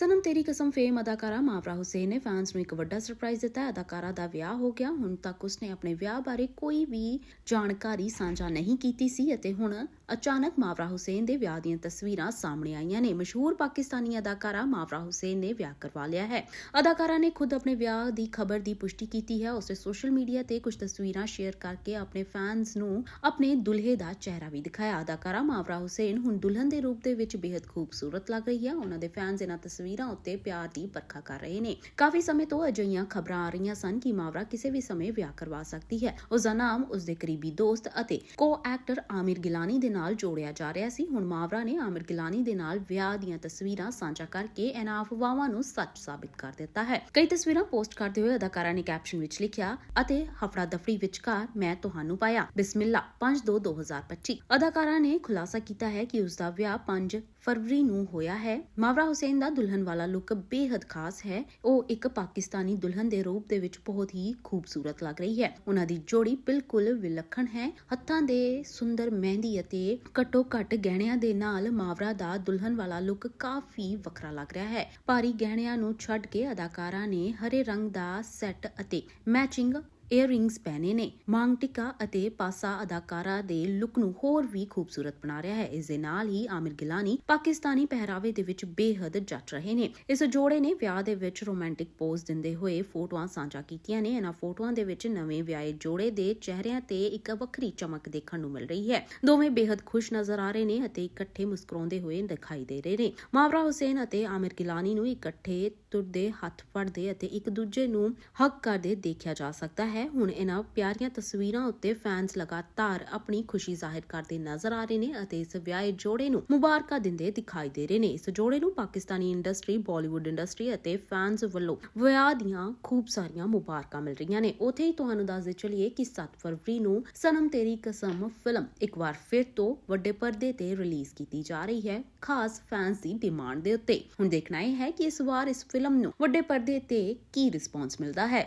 ਸਨਮ ਤੇਰੀ ਕਸਮ ਫੇਮ ਅਦਾਕਾਰਾ ਮਾਵਰਾ ਹੁਸੈਨ ਨੇ ਫੈਨਸ ਨੂੰ ਇੱਕ ਵੱਡਾ ਸਰਪ੍ਰਾਈਜ਼ ਦਿੱਤਾ। ਅਦਾਕਾਰਾ ਦਾ ਵਿਆਹ ਹੋ ਗਿਆ। ਹੁਣ ਤੱਕ ਉਸਨੇ ਆਪਣੇ ਵਿਆਹ ਬਾਰੇ ਕੋਈ ਵੀ ਜਾਣਕਾਰੀ ਸਾਂਝਾ ਨਹੀਂ ਕੀਤੀ ਸੀ ਅਤੇ ਹੁਣ ਅਚਾਨਕ ਮਾਵਰਾ ਹੁਸੈਨ ਦੇ ਵਿਆਹ ਦੀਆਂ ਤਸਵੀਰਾਂ ਸਾਹਮਣੇ ਆਈਆਂ ਨੇ। ਮਸ਼ਹੂਰ ਪਾਕਿਸਤਾਨੀ ਅਦਾਕਾਰਾ ਮਾਵਰਾ ਹੁਸੈਨ ਨੇ ਵਿਆਹ ਕਰਵਾ ਲਿਆ ਹੈ। ਅਦਾਕਾਰਾ ਨੇ ਖੁਦ ਆਪਣੇ ਵਿਆਹ ਦੀ ਖਬਰ ਦੀ ਪੁਸ਼ਟੀ ਕੀਤੀ ਹੈ। ਉਸਨੇ ਸੋਸ਼ਲ ਮੀਡੀਆ ਤੇ ਕੁਝ ਤਸਵੀਰਾਂ ਸ਼ੇਅਰ ਕਰਕੇ ਆਪਣੇ ਫੈਨਸ ਨੂੰ ਆਪਣੇ ਦੁਲਹੇ ਦਾ ਚਿਹਰਾ ਵੀ ਦਿਖਾਇਆ। ਅਦਾਕਾਰਾ ਮਾਵਰਾ ਹੁਸੈਨ ਹੁਣ ਦੁਲਹਨ ਦੇ ਰੂਪ ਦੇ ਵਿੱਚ ਬੇहद ਖੂਬਸੂਰਤ ਲੱਗ ਰਹੀ ਹੈ। ਉਹਨਾਂ ਦੇ ਫੈਨਸ ਇਹਨਾਂ ਤਸਵੀਰਾਂ ਉੱਤੇ ਪਿਆਰ ਦੀ ਵਰਖਾ ਕਰ ਰਹੇ ਨੇ। ਕਾਫੀ ਸਮੇਂ ਤੋਂ ਅਜਿਹੀਆਂ ਖਬਰਾਂ ਆ ਰਹੀਆਂ ਸਨ ਕਿ ਮਾਵਰਾ ਕਿਸੇ ਵੀ ਸਮੇਂ ਵਿਆਹ ਕਰਵਾ ਸਕਦੀ ਹੈ। ਉਸ ਦਾ ਨਾਮ ਉਸ ਦੇ ਕਰੀਬੀ ਦੋਸਤ ਅਤੇ ਕੋ ਐਕਟਰ ਆਮਿਰ ਗਿਲਾਨੀ ਦੇ ਨਾਲ ਜੋੜਿਆ ਜਾ ਰਿਹਾ ਸੀ। ਹੁਣ ਮਾਵਰਾ ਨੇ ਆਮਿਰ ਗਿਲਾਨੀ ਦੇ ਨਾਲ ਵਿਆਹ ਦੀਆਂ ਤਸਵੀਰਾਂ ਸਾਂਝਾ ਕਰਕੇ ਇਹਨਾਂ ਅਫਵਾਹਾਂ ਨੂੰ ਸੱਚ ਸਾਬਿਤ ਕਰ ਦਿੱਤਾ ਹੈ। ਕਈ ਤਸਵੀਰਾਂ ਪੋਸਟ ਕਰਦੇ ਹੋਏ ਅਦਾਕਾਰਾ ਨੇ ਕੈਪਸ਼ਨ ਵਿੱਚ ਲਿਖਿਆ, ਅਤੇ ਹਫੜਾ ਦਫੜੀ ਵਿਚਕਾਰ ਮੈਂ ਤੁਹਾਨੂੰ ਪਾਇਆ। ਬਿਸਮਿਲ੍ਲਾ 5/2/2025 ਅਦਾਕਾਰਾ ਨੇ ਖੁਲਾਸਾ ਕੀਤਾ ਹੈ ਕਿ ਉਸ ਦਾ ਵਿਆਹ 5 ਫਰਵਰੀ ਨੂੰ ਹੋਇਆ ਹੈ। ਮਾਵਰਾ ਹੁਸੈਨ ਦਾ ਦੁਲਹਨ ਵਾਲਾ ਲੁੱਕ ਬੇहद ਖਾਸ ਹੈ। ਉਹ ਇੱਕ ਪਾਕਿਸਤਾਨੀ ਦੁਲਹਨ ਦੇ ਰੂਪ ਦੇ ਵਿੱਚ ਬਹੁਤ ਹੀ ਖੂਬਸੂਰਤ ਲੱਗ ਰਹੀ ਹੈ। ਉਹਨਾਂ ਦੀ ਜੋੜੀ ਬਿਲਕੁਲ ਵਿਲੱਖਣ ਹੈ। ਹੱਥਾਂ ਦੇ ਸੁੰਦਰ, ਮਹਿੰਦੀ ਅਤੇ ਘੱਟੋ ਘੱਟ ਗਹਿਣਿਆਂ ਦੇ ਨਾਲ ਮਾਵਰਾ ਦਾ ਦੁਲਹਨ ਵਾਲਾ ਲੁੱਕ ਕਾਫੀ ਵੱਖਰਾ ਲੱਗ ਰਿਹਾ ਹੈ। ਭਾਰੀ ਗਹਿਣਿਆਂ ਨੂੰ ਛੱਡ ਕੇ ਅਦਾਕਾਰਾ ਨੇ ਹਰੇ ਰੰਗ ਦਾ ਸੈੱਟ ਅਤੇ ਮੈਚਿੰਗ ਏਅਰਿੰਗਸ ਪਹਿਨੇ ਨੇ। ਮਾਂਗ ਟਿੱਕਾ ਅਤੇ ਪਾਸਾ ਅਦਾਕਾਰਾ ਦੇ ਲੁੱਕ ਨੂੰ ਹੋਰ ਵੀ ਖੂਬਸੂਰਤ ਬਣਾ ਰਿਹਾ ਹੈ। ਇਸ ਦੇ ਨਾਲ ਹੀ ਆਮਿਰ ਗਿਲਾਨੀ ਪਾਕਿਸਤਾਨੀ ਪਹਿਰਾਵੇ ਦੇ ਵਿੱਚ ਬੇਹੱਦ ਜੱਟ ਰਹੇ ਨੇ। ਇਸ ਜੋੜੇ ਨੇ ਵਿਆਹ ਦੇ ਵਿੱਚ ਰੋਮਾਂਟਿਕ ਪੋਜ਼ ਦਿੰਦੇ ਹੋਏ ਫੋਟੋਆਂ ਸਾਂਝਾ ਕੀਤੀਆਂ ਨੇ। ਇਹਨਾਂ ਫੋਟੋਆਂ ਦੇ ਵਿੱਚ ਨਵੇਂ ਵਿਆਹੇ ਜੋੜੇ ਦੇ ਚਿਹਰਿਆਂ ਤੇ ਇੱਕ ਵੱਖਰੀ ਚਮਕ ਦੇਖਣ ਨੂੰ ਮਿਲ ਰਹੀ ਹੈ। ਦੋਵੇਂ ਬੇਹੱਦ ਖੁਸ਼ ਨਜ਼ਰ ਆ ਰਹੇ ਨੇ ਅਤੇ ਇਕੱਠੇ ਮੁਸਕਰਾਉਂਦੇ ਹੋਏ ਦਿਖਾਈ ਦੇ ਰਹੇ ਨੇ। ਮਾਵਰਾ ਹੁਸੈਨ ਅਤੇ ਆਮਿਰ ਗਿਲਾਨੀ ਨੂੰ ਇਕੱਠੇ ਤੁਰਦੇ, ਹੱਥ ਫੜਦੇ ਅਤੇ ਇੱਕ ਦੂਜੇ ਨੂੰ ਹੱਕ ਕਰਦੇ ਦੇਖਿਆ ਜਾ ਸਕਦਾ ਹੈ। ਹੈ। ਹੁਣ ਇਹਨਾਂ ਪਿਆਰੀਆਂ ਤਸਵੀਰਾਂ ਉੱਤੇ ਫੈਨਸ ਲਗਾਤਾਰ ਆਪਣੀ ਖੁਸ਼ੀ ਜ਼ਾਹਿਰ ਕਰਦੇ ਨਜ਼ਰ ਆ ਰਹੇ ਨੇ ਅਤੇ ਇਸ ਵਿਆਹੇ ਜੋੜੇ ਨੂੰ ਮੁਬਾਰਕਾਂ ਦਿੰਦੇ ਦਿਖਾਈ ਦੇ ਰਹੇ ਨੇ। ਇਸ ਜੋੜੇ ਨੂੰ ਪਾਕਿਸਤਾਨੀ ਇੰਡਸਟਰੀ ਬਾਲੀਵੁੱਡ ਇੰਡਸਟਰੀ ਅਤੇ ਫੈਨਸ ਵੱਲੋਂ ਵਿਆਹ ਦੀਆਂ ਖੂਬ ਸਾਰੀਆਂ ਮੁਬਾਰਕਾਂ ਮਿਲ ਰਹੀਆਂ ਨੇ। ਉਥੇ ਹੀ ਤੁਹਾਨੂੰ ਦੱਸਦੇ ਚਲੀਏ ਕਿ 7 ਫਰਵਰੀ ਨੂੰ ਸਨਮ ਤੇਰੀ ਕਸਮ ਫਿਲਮ ਇੱਕ ਵਾਰ ਫਿਰ ਤੋਂ ਵੱਡੇ ਪਰਦੇ ਤੇ ਰਿਲੀਜ਼ ਕੀਤੀ ਜਾ ਰਹੀ ਹੈ, ਖਾਸ ਫੈਨਸ ਦੀ ਡਿਮਾਂਡ ਦੇ ਉੱਤੇ। ਹੁਣ ਦੇਖਣਾ ਇਹ ਹੈ ਕਿ ਇਸ ਵਾਰ ਇਸ ਫਿਲਮ ਨੂੰ ਵੱਡੇ ਪਰਦੇ ਤੇ ਕੀ ਰਿਸਪੌਂਸ ਮਿਲਦਾ ਹੈ।